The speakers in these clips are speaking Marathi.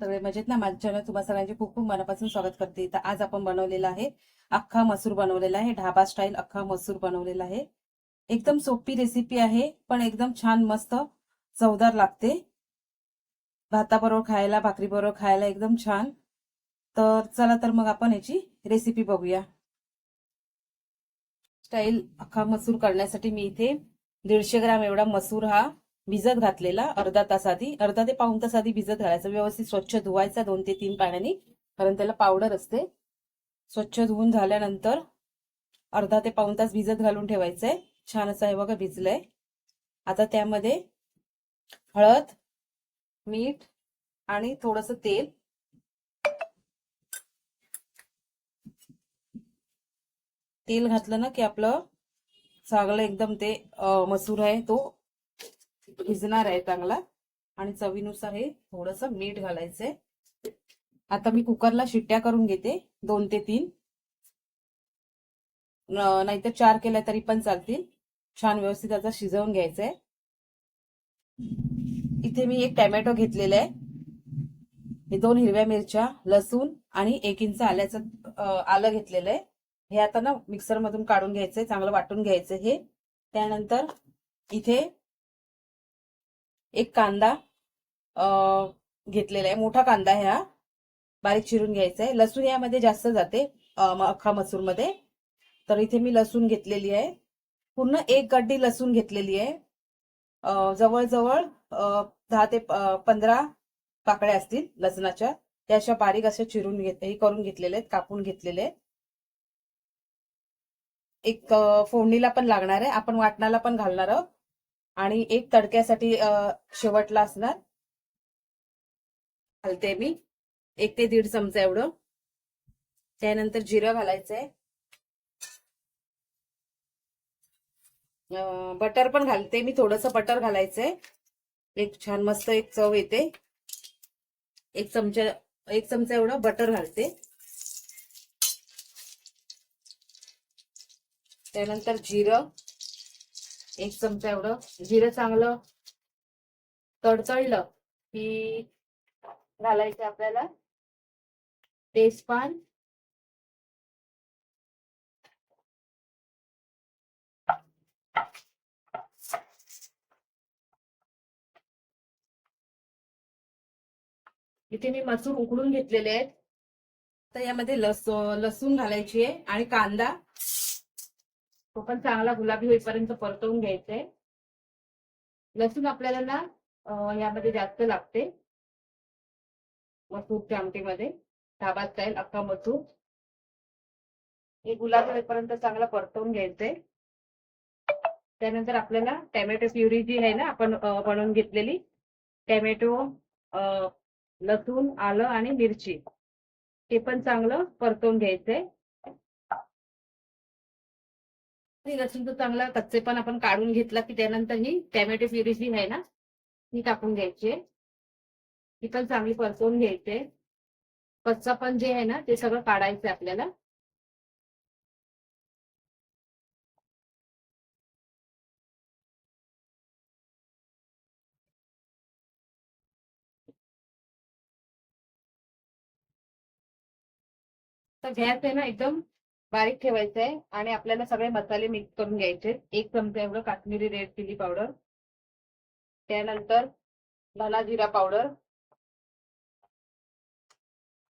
सगळे मजेत ना? माझ्या चॅनल तुम्हा सगळ्यांचे खूप खूप मनापासून स्वागत करते. तर आज आपण बनवलेला आहे अख्खा मसूर बनवलेला आहे. ढाबा स्टाईल अख्खा मसूर बनवलेला आहे. एकदम सोपी रेसिपी आहे पण एकदम छान मस्त चवदार लागते. भाताबरोबर खायला भाकरीबरोबर खायला एकदम छान. तर चला तर मग आपण याची रेसिपी बघूया. स्टाईल अख्खा मसूर करण्यासाठी मी इथे दीडशे ग्राम एवढा मसूर हा भिजत घातलेला अर्धा तास आधी अर्धा ते पाऊन तास आधी भिजत घालायचा. व्यवस्थित स्वच्छ धुवायचा दोन ते तीन पाण्याने. कारण त्याला पावडर असते. स्वच्छ धुवून झाल्यानंतर अर्धा ते पाऊन तास भिजत घालून ठेवायचंय. छान असं हे बघा भिजलंय. आता त्यामध्ये हळद मीठ आणि थोडस तेल. तेल घातलं ना की आपलं चांगलं एकदम ते मसूर आहे तो भिजणार आहे चांगला. आणि चवीनुसार हे थोडस मीठ घालायचंय. आता मी कुकरला शिट्ट्या करून घेते दोन ते तीन. नाहीतर चार केल्या तरी पण चालतील. छान व्यवस्थित आता शिजवून घ्यायचंय. इथे मी एक टॅमॅटो घेतलेला आहे. हे दोन हिरव्या मिरच्या लसूण आणि एक इंच आल्याचं आलं घेतलेलं आहे. हे आता ना मिक्सर मधून काढून घ्यायचंय चांगलं वाटून घ्यायचं हे. त्यानंतर इथे एक कांदा घेतलेला आहे. मोठा कांदा ह्या. बारीक चिरून घ्यायचा आहे. लसूण यामध्ये जास्त जाते अख्खा मसूरमध्ये तर इथे मी लसूण घेतलेली आहे. पूर्ण एक गड्डी लसूण घेतलेली आहे. जवळजवळ दहा ते पंधरा पाकळ्या असतील लसणाच्या. त्या अशा बारीक अशा चिरून घेत हे करून घेतलेले आहेत कापून घेतलेले आहेत. एक फोडणीला पण लागणार आहे. आपण वाटणाला पण घालणार आहोत. आणि एक तडक्यासाठी शेवटला असणार घालते मी. एक ते दीड चमचा एवढं. त्यानंतर जिरं घालायचंय. बटर पण घालते मी. थोडस बटर घालायचंय. एक छान मस्त एक चव येते. एक चमचा एक चमचा एवढं बटर घालते. त्यानंतर जिरं. एक चमचा एवढं जिरं चांगलं तडतडलं की घालायचं आपल्याला. तेजपान. इथे मी मसूर उकडून घेतलेले आहेत. तर यामध्ये लस लसूण घालायची आहे आणि कांदा तो पण चांगला गुलाबी होईपर्यंत परतवून घ्यायचंय लसूण आपल्याला ना यामध्ये जास्त लागते. मसूरच्या आमटीमध्ये. ढाबा स्टाईल अख्खा मसूर. हे गुलाबी होईपर्यंत चांगला परतवून घ्यायचंय त्यानंतर आपल्याला टॅमॅटो प्युरी जी आहे ना आपण बनवून घेतलेली टॅमॅटो लसूण आलं आणि मिरची ते पण चांगलं परतवून घ्यायचंय लसूण तो चांगला कच्चे पण आपण काढून घेतला की त्यानंतर ही टॅमॅटो प्युरी जी आहे ना ती टाकून घ्यायची. ती पण चांगली परतवून घ्यायचे. कच्चा पण जे आहे ना ते सगळं काढायचं आपल्याला. तर गॅस आहे ना एकदम बारीक ठेवायचं आहे आणि आपल्याला सगळे मसाले मिक्स करून घ्यायचे. एक चमचा एवढं काश्मीरी रेड चिली पावडर त्यानंतर धना जिरा पावडर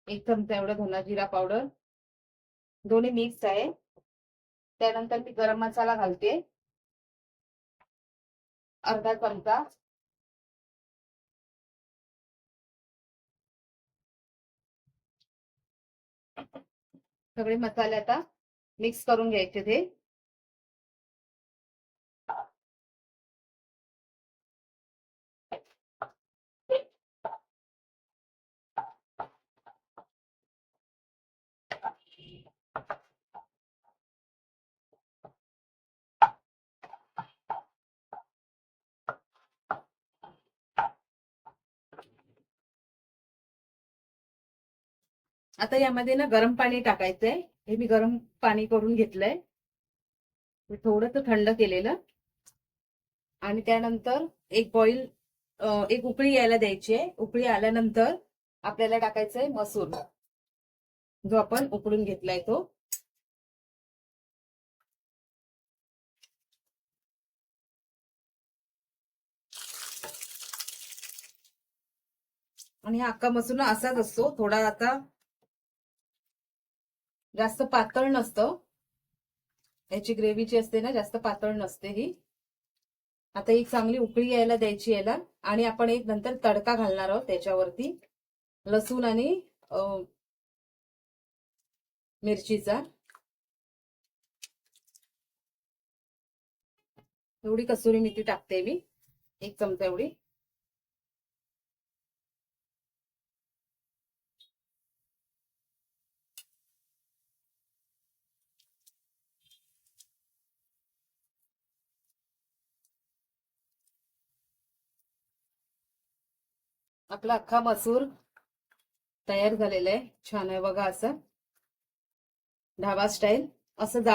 एक चमचा एवढं धना जिरा पावडर दोन्ही मिक्स आहे. त्यानंतर मी गरम मसाला घालते. अर्धा चमचा. सगळे मसाले आता मिक्स करून घ्यायचे ते. आता यामध्ये ना गरम पाणी टाकायचंय. हे मी गरम पाणी करून घेतलंय. थोडस थंड केलेलं. आणि त्यानंतर एक बॉईल एक उकळी यायला द्यायची आहे. उकळी आल्यानंतर आपल्याला टाकायचंय मसूर. जो आपण उकळून घेतलाय तो. आणि हा अख्खा मसूर असाच असतो. थोडा आता जास्त पातळ नसतं. याची ग्रेव्ही जी असते ना जास्त पातळ नसते ही. आता एक चांगली उकळी यायला द्यायची याला आणि आपण एक नंतर तडका घालणार आहोत त्याच्यावरती. लसूण आणि मिरचीचा. एवढी कसुरी मेथी टाकते मी. एक चमचा एवढी. आपला अख्खा मसूर तयार झालेला आहे. छान आहे बघा असं. ढाबा स्टाईल असं जा-